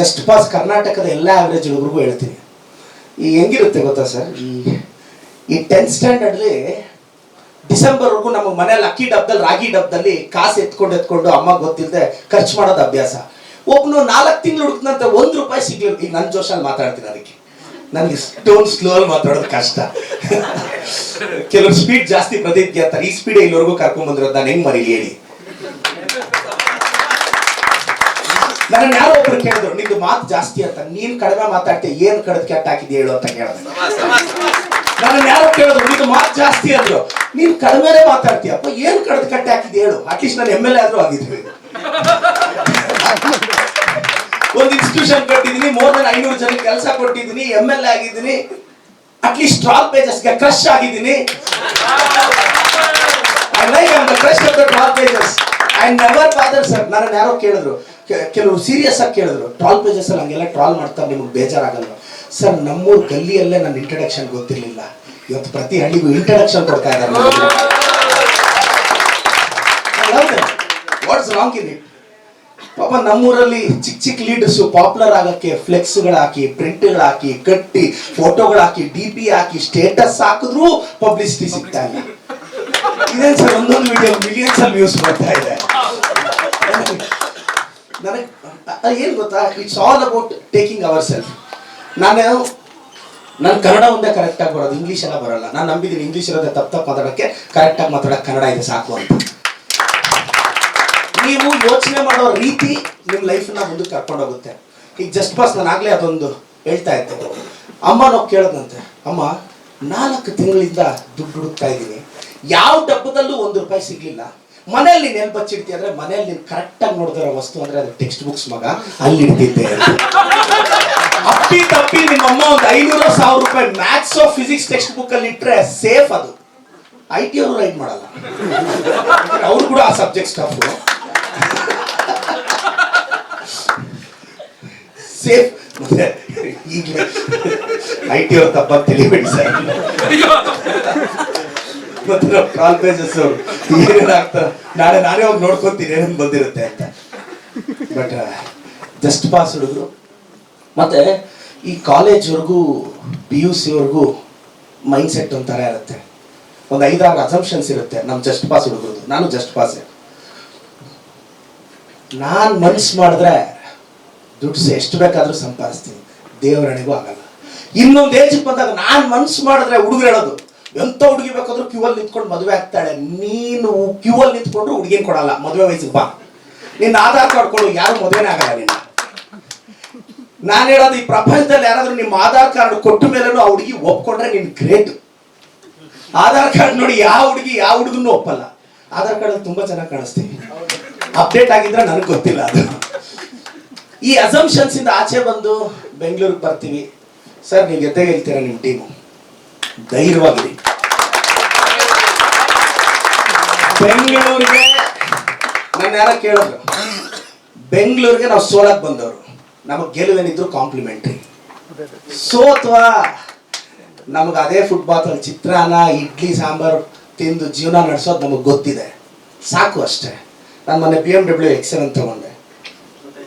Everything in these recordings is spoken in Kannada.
ಜಸ್ಟ್ ಪಾಸ್ ಕರ್ನಾಟಕದ ಎಲ್ಲ ಆವ್ರೇಜ್ ಹುಡುಗರಿಗೂ ಹೇಳ್ತೀನಿ. ಈ ಹೆಂಗಿರುತ್ತೆ ಗೊತ್ತಾ ಸರ್ ಈ ಈ ಟೆಂತ್ ಸ್ಟ್ಯಾಂಡರ್ಡ್ಲಿ ಡಿಸೆಂಬರ್ವರೆಗೂ ನಮ್ಮ ಮನೇಲಿ ಅಕ್ಕಿ ಡಬ್ಬದಲ್ಲಿ ರಾಗಿ ಡಬ್ಬದಲ್ಲಿ ಕಾಸು ಎತ್ಕೊಂಡು ಎತ್ಕೊಂಡು ಅಮ್ಮ ಗೊತ್ತಿಲ್ಲದೆ ಖರ್ಚು ಮಾಡೋದು ಅಭ್ಯಾಸ. ಒಬ್ಬನು ನಾಲ್ಕು ತಿಂಗಳು ಹುಡುಕ್ನಂತ ಒಂದು ರೂಪಾಯಿ ಸಿಗ್ಲಿಲ್ಲ ಈಗ ನನ್ನ ಜೋಶಲ್ಲಿ ಮಾತಾಡ್ತೀನಿ ಅದಕ್ಕೆ. ನನಗೆ ಸ್ಟೋನ್ ಸ್ಲೋ ಅಲ್ಲಿ ಮಾತಾಡೋದು ಕಷ್ಟ. ಕೆಲವರು ಸ್ಪೀಡ್ ಜಾಸ್ತಿ ಪ್ರತಿಜ್ಞೆ ಅಂತಾರೆ. ಈ ಸ್ಪೀಡ್ ಇಲ್ಲಿವರೆಗೂ ಕರ್ಕೊಂಡ್ಬಂದಿರೋದು ನಾನು ಹೆಂಗ್ ಮರೀಲಿ ಹೇಳಿ. ನನ್ನ ಯಾರೋ ಒಬ್ರು ಕೇಳಿದ್ರು ನಿಂದು ಮಾತು ಜಾಸ್ತಿ ಅಂತ ನೀನ್ ಕಡಿಮೆ ಮಾತಾಡ್ತೀಯ ಏನ್ ಕಡದ್ ಕೆಟ್ಟ ಹಾಕಿದ್ಯ ಹೇಳು ಅಂತ ಕೇಳಿದ್ರು. ನನ್ನ ಯಾರೋ ಕೇಳಿದ್ರು ನಿಂದು ಮಾತು ಜಾಸ್ತಿ ಅಂದ್ರು ನೀನ್ ಕಡಿಮೆನೆ ಮಾತಾಡ್ತೀಯ ಅಪ್ಪ ಏನ್ ಕಡದ್ ಕಟ್ಟೆ ಹಾಕಿದ್ಯ ಹೇಳು ಅಟ್ಲೀಸ್ಟ್ ನಾನು ಎಂ ಎಲ್ ಎ ಆದ್ರೂ ಆಗಿದ್ವಿ. ಒಂದು ಇನ್ಸ್ಟಿಟ್ಯೂಷನ್ ಕೊಟ್ಟಿದ್ದೀನಿ ಮೋರ್ ದನ್ ಐನೂರು ಜನ ಕೆಲಸ ಕೊಟ್ಟಿದ್ದೀನಿ ಎಂ ಎಲ್ ಎ ಆಗಿದ್ದೀನಿ. ಅಟ್ಲೀಸ್ಟ್ ಪೇಜಸ್ ಪೇಜಸ್ಗೆ ಕ್ರಶ್ ಆಗಿದ್ದೀನಿ. I like the crush of the troll pages I never father sir ನನ್ನ ಯಾರೋ ಕೇಳಿದ್ರು ಕೆಲವರು ಸೀರಿಯಸ್ ಆಗಿ ಕೇಳಿದ್ರು. ಟ್ರಾಲ್ ಪೇಜಸ್ ಅಲ್ಲಿ ಹಂಗೆಲ್ಲ ಟ್ರಾಲ್ ಮಾಡ್ತಾರೆ, ನಿಮ್ಗೆ ಬೇಜಾರಾಗಲ್ಲ ಸರ್, ನಮ್ಮೂರ್ ಗಲ್ಲಿಯಲ್ಲೇ ನನ್ನ ಇಂಟ್ರಡಕ್ಷನ್ ಗೊತ್ತಿರಲಿಲ್ಲ. ಇವತ್ತು ಪ್ರತಿ ಹಳ್ಳಿಗೂ ಇಂಟ್ರಡಕ್ಷನ್ ಕೊಡ್ತಾ ಇದ್ದಾರೆ. ವಾಟ್ಸ್ ರಾಂಗ್ ಇನ್ ಇಟ್ ಪಾಪ ನಮ್ಮೂರಲ್ಲಿ ಚಿಕ್ಕ ಚಿಕ್ಕ ಲೀಡರ್ಸು ಪಾಪ್ಯುಲರ್ ಆಗಕ್ಕೆ ಫ್ಲೆಕ್ಸ್ಗಳು ಹಾಕಿ ಹಾಕಿ ಕಟ್ಟಿ ಫೋಟೋಗಳು ಹಾಕಿ ಡಿ ಪಿ ಹಾಕಿ ಸ್ಟೇಟಸ್ ಹಾಕಿದ್ರು ಪಬ್ಲಿಸಿಟಿ ಸಿಗ್ತಾ ಇಲ್ಲ. ಇದೇನ್ ಸರ್, ಒಂದೊಂದು ವಿಡಿಯೋ ಮಿಲಿಯನ್ಸ್ ಅಲ್ಲಿ ವ್ಯೂಸ್ ಬರ್ತಾ ಇದೆ. ನನಗೆ ಏನು ಗೊತ್ತಾ? It's all about taking our self ನಾನು ನನ್ನ ಕನ್ನಡ ಒಂದೇ ಕರೆಕ್ಟಾಗಿ ಬರೋದು ಇಂಗ್ಲೀಷ್ ಎಲ್ಲ ಬರಲ್ಲ. ನಾನು ನಂಬಿದ್ದೀನಿ ಇಂಗ್ಲೀಷ್ ಇರೋದೇ ತಪ್ಪು ತಪ್ಪು ಮಾತಾಡೋಕ್ಕೆ ಕರೆಕ್ಟಾಗಿ ಮಾತಾಡೋಕೆ ಕನ್ನಡ ಇದೆ ಸಾಕು ಅಂತ. ನೀವು ಯೋಚನೆ ಮಾಡೋ ರೀತಿ ನಿಮ್ಮ ಲೈಫನ್ನ ಮುಂದಕ್ಕೆ ಕರ್ಕೊಂಡೋಗುತ್ತೆ ಈಗ ಜಸ್ಟ್ ಪಾಸ್ ನಾನು ಆಗಲೇ ಅದೊಂದು ಹೇಳ್ತಾ ಇದ್ದೆ. ಅಮ್ಮ ನಾವು ಕೇಳದಂತೆ, ಅಮ್ಮ, ನಾಲ್ಕು ತಿಂಗಳಿಂದ ದುಡ್ಡು ಹುಡುಕ್ತಾ ಇದ್ದೀನಿ. ಯಾವ ಡಬ್ಬದಲ್ಲೂ ಒಂದು ರೂಪಾಯಿ ಸಿಗ್ಲಿಲ್ಲ. ಮನೇಲಿ ನೀನು ಎಲ್ಲಿ ಅಂದ್ರೆ ಮನೇಲಿ ನೀನು ಕರೆಕ್ಟಾಗಿ ನೋಡ್ದಿರೋ ವಸ್ತು ಅಂದ್ರೆ ಅದು ಟೆಕ್ಸ್ಟ್ ಬುಕ್ಸ್ ಮಗ, ಅಲ್ಲಿ ಇಡ್ತಿದ್ದೆ ಅಪ್ಪಿ ತಪ್ಪಿ ನಿಮ್ಮ ಅಮ್ಮ ಒಂದು ಐನೂರು ಸಾವಿರ ರೂಪಾಯಿ maths of physics text book ಅಲ್ಲಿ ಇಟ್ರೆ ಸೇಫ್ ಅದು. ಐ ಟಿ ಅವರು ರೈಟ್ ಮಾಡಲ್ಲ. ಅವ್ರು ಕೂಡ ಆ ಸಬ್ಜೆಕ್ಟ್ ಸ್ಟಾಫ್ ಸೇಫ್ ಈಗಲೇ ಐ ಟಿ ಅವ್ರ ತಪ್ಪ ತಿಳಿಬೇಡಿ ಸರ್. ಮತ್ತೆ ಕಾಲ್ ಪೇಜಸ್ ಏನೇನು ನಾಳೆ ನಾನೇ ಹೋಗಿ ನೋಡ್ಕೊತೀನಿ ಏನೇನು ಬಂದಿರುತ್ತೆ ಅಂತ. ಬಟ್ ಜಸ್ಟ್ ಪಾಸ್ ಹುಡುಗರು. ಮತ್ತೆ ಈ ಕಾಲೇಜ್ವರೆಗೂ ಪಿ ಯು ಸಿವರೆಗೂ ಮೈಂಡ್ ಸೆಟ್ ಒಂಥರ ಇರುತ್ತೆ. ಒಂದು ಐದಾರು ಅಸಂಪ್ಷನ್ಸ್ ಇರುತ್ತೆ ನಮ್ಮ ಜಸ್ಟ್ ಪಾಸ್ ಹುಡುಗರದು ನಾನು ಜಸ್ಟ್ ಪಾಸ್ ನಾನು ಮನ್ಸು ಮಾಡಿದ್ರೆ ದುಡ್ಡು ಎಷ್ಟು ಬೇಕಾದರೂ ಸಂಪಾದಿಸ್ತೀನಿ. ದೇವರಣಿಗೂ ಆಗಲ್ಲ. ಇನ್ನೊಂದು ಏಜ್ ಬಂದಾಗ ನಾನು ಮನ್ಸು ಮಾಡಿದ್ರೆ ಹುಡುಗರು ಹೇಳೋದು. ಎಂತ ಹುಡುಗಿ ಬೇಕಾದ್ರೂ ಕ್ಯೂ ಅಲ್ಲಿ ನಿಂತ್ಕೊಂಡು ಮದುವೆ ಆಗ್ತಾಳೆ. ನೀನು ಕ್ಯೂ ಅಲ್ಲಿ ನಿಂತ್ಕೊಂಡ್ರು ಹುಡುಗಿನ ಕೊಡಲ್ಲ. ಮದುವೆ ವಯಸ್ಸಿಗೆ ಬಾ. ನಿನ್ನ ಆಧಾರ್ ಕಾರ್ಡ್ ಕೊಡು. ಯಾರು ಮದುವೆನೇ ಆಗಲ್ಲ ನಿನ್ನ. ನಾನು ಹೇಳೋದು ಈ ಪ್ರಪಂಚದಲ್ಲಿ ಯಾರಾದ್ರೂ ನಿಮ್ಮ ಆಧಾರ್ ಕಾರ್ಡ್ ಕೊಟ್ಟ ಮೇಲೂ ಆ ಹುಡುಗಿ ಒಪ್ಕೊಂಡ್ರೆ ನಿನ್ ಗ್ರೇಟ್ ಆಧಾರ್ ಕಾರ್ಡ್ ನೋಡಿ ಯಾವ ಹುಡುಗಿ ಯಾವ ಹುಡುಗನ್ನು ಒಪ್ಪಲ್ಲ. ಆಧಾರ್ ಕಾರ್ಡ್ ತುಂಬಾ ಚೆನ್ನಾಗಿ ಕಾಣಿಸ್ತೀವಿ. ಅಪ್ಡೇಟ್ ಆಗಿದ್ರೆ ನನಗೆ ಗೊತ್ತಿಲ್ಲ ಅದು. ಈ ಅಸಂಪ್ಷನ್ಸ್ ಇಂದ ಆಚೆ ಬಂದು ಬೆಂಗಳೂರಿಗೆ ಬರ್ತೀವಿ. ಸರ್, ನೀವು ಜೊತೆಗೆ ಹೇಳ್ತೀರಾ ನಿಮ್ಮ ಟೀಮು ಧೈರ್ಯವಾಗಿರಿ ಬೆಂಗಳೂರಿಗೆ, ನನ್ನ ಯಾರ ಕೇಳಿದ್ರು. ಬೆಂಗಳೂರಿಗೆ ನಾವು ಸೋಲಕ್ ಬಂದವರು. ನಮಗೆ ಗೆಲುವೇನಿದ್ರು ಕಾಂಪ್ಲಿಮೆಂಟ್ರಿ. ಸೋತ್ವಾ ನಮಗೆ ಅದೇ ಫುಟ್ಬಾಲ್ ಚಿತ್ರಾನ್ನ, ಇಡ್ಲಿ, ಸಾಂಬಾರು ತಿಂದು ಜೀವನ ನಡೆಸೋದು ನಮಗೆ ಗೊತ್ತಿದೆ. ಸಾಕು ಅಷ್ಟೇ. ನಾನು ಮೊನ್ನೆ ಬಿ ಎಂ ಡಬ್ಲ್ಯೂ ಎಕ್ಸೆಲ್ ಅಂತ ತಗೊಂಡೆ.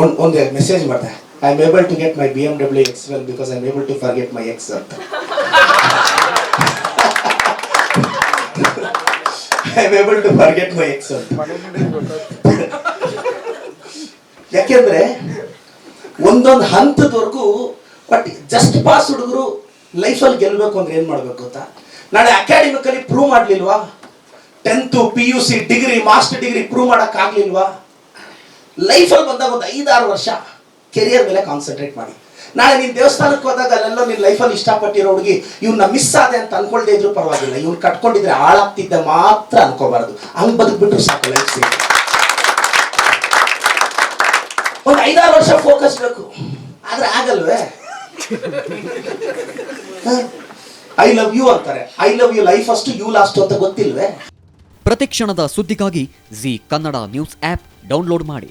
ಒಂದು ಒಂದು ಮೆಸೇಜ್ ಮಾಡಿದೆ. I am able to get my B M W excel because I am able to forget my ex ಅಂತ. I able to forget my ex ಯಾಕೆಂದ್ರೆ ಒಂದೊಂದು ಹಂತದವರೆಗೂ ಬಟ್ ಜಸ್ಟ್ ಪಾಸ್ ಹುಡುಗರು ಲೈಫಲ್ಲಿ ಗೆಲ್ಲಬೇಕು ಅಂದ್ರೆ ಏನು ಮಾಡ್ಬೇಕು ಗೊತ್ತಾ? ನಾಳೆ academically prove ಮಾಡ್ಲಿಲ್ವಾ? Tenth P U C degree master degree prove ಮಾಡೋಕ್ಕಾಗಲಿಲ್ವಾ? ಲೈಫಲ್ಲಿ ಬಂದಾಗ ಒಂದು ಐದಾರು ವರ್ಷ ಕೆರಿಯರ್ ಮೇಲೆ ಕಾನ್ಸಂಟ್ರೇಟ್ ಮಾಡಿ. ನಾಳೆ ನೀನು ದೇವಸ್ಥಾನಕ್ಕೆ ಹೋದಾಗ ಅಲ್ಲೆಲ್ಲೋ ನಿನ್ ಲೈಫಲ್ಲಿ ಇಷ್ಟಪಟ್ಟಿರೋ ಹುಡುಗಿ, ಇವ್ನ ಮಿಸ್ ಆದೆ ಅಂತ ಅನ್ಕೊಳ್ದೇ ಇದ್ರು ಪರವಾಗಿಲ್ಲ. ಇವ್ನು ಕಟ್ಕೊಂಡಿದ್ರೆ ಹಾಳಾಗ್ತಿದ್ದ ಮಾತ್ರ ಅನ್ಕೋಬಾರ್ದು. ಹಂಗೆ ಬದುಕ್ಬಿಟ್ರು ಸಾಕು ಲೈಫ್ ಒಂದು ಐದಾರು ವರ್ಷ ಫೋಕಸ್ ಬೇಕು. ಆದ್ರೆ ಆಗಲ್ವೇ? ಐ ಲವ್ ಯು ಅಂತಾರೆ. ಐ ಲವ್ ಯು ಲೈಫ್ ಅಷ್ಟು ಯು ಲಾಸ್ಟ್ ಅಂತ ಗೊತ್ತಿಲ್ವೇ? ಪ್ರತಿಕ್ಷಣದ ಸುದ್ದಿಗಾಗಿ Zee Kannada news app download ಮಾಡಿ.